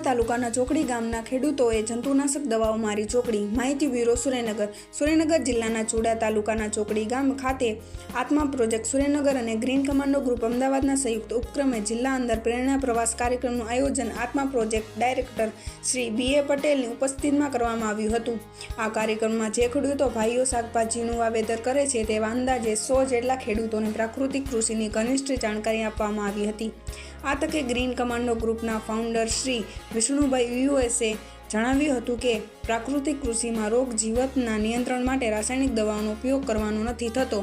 ગામના ખેડૂતોએ જંતુનાશક દવાઓ મારી ચોકડી માહિતી બ્યુરો સુરેનગર. સુરેનગર જિલ્લાના ચુડા તાલુકાના ચોકડી ગામ ખાતે આત્મા પ્રોજેક્ટ સુરેનગર અને ગ્રીન કમાન્ડો ગ્રુપ અમદાવાદના સંયુક્ત ઉપક્રમે જિલ્લા અંદર પ્રેરણા પ્રવાસ કાર્યક્રમનું આયોજન ATMA project director Shri B A પટેલની ઉપસ્થિતિમાં કરવામાં આવ્યું હતું. આ કાર્યક્રમમાં જે ખેડૂતો ભાઈઓ શાકભાજીનું વાવેતર કરે છે તેવા અંદાજે સો જેટલા ખેડૂતોને પ્રાકૃતિક કૃષિની ઘનિષ્ઠ જાણકારી આપવામાં આવી હતી. આ તકે ગ્રીન કમાન્ડો ગ્રુપના ફાઉન્ડર શ્રી વિષ્ણુભાઈ યુએસએ જણાવ્યું હતું કે પ્રાકૃતિક કૃષિમાં રોગ જીવતના નિયંત્રણ માટે રાસાયણિક દવાઓનો ઉપયોગ કરવાનો નથી થતો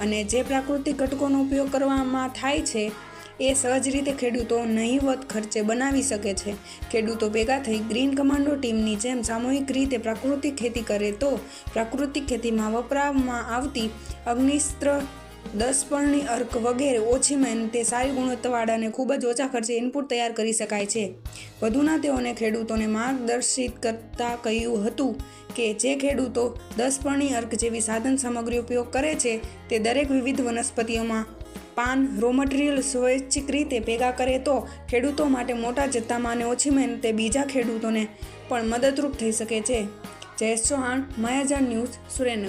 અને જે પ્રાકૃતિક ઘટકોનો ઉપયોગ કરવામાં થાય છે, એ સહજ રીતે ખેડૂતો નહીવત ખર્ચે બનાવી શકે છે. ખેડૂતો ભેગા થઈ ગ્રીન કમાન્ડો ટીમની જેમ સામૂહિક રીતે પ્રાકૃતિક ખેતી કરે તો પ્રાકૃતિક ખેતીમાં વપરાવવામાં આવતી અગ્નિસ્ત્ર દસ અર્ક વગેરે ઓછી મહેનતે સારી ગુણવત્તાવાળા અને ખૂબ જ ઓછા ખર્ચે ઇનપુટ તૈયાર કરી શકાય છે. વધુના તેઓને ખેડૂતોને માર્ગદર્શિત કરતા કહ્યું હતું કે જે ખેડૂતો દસ અર્ક જેવી સાધન સામગ્રી ઉપયોગ કરે છે, તે દરેક વિવિધ વનસ્પતિઓમાં પાન રો સ્વૈચ્છિક રીતે ભેગા કરે તો ખેડૂતો માટે મોટા જથ્થામાં અને ઓછી મહેનતે બીજા ખેડૂતોને પણ મદદરૂપ થઈ શકે છે. જયેશ ચૌહાણ માયાજાન ન્યૂઝ સુરેનગર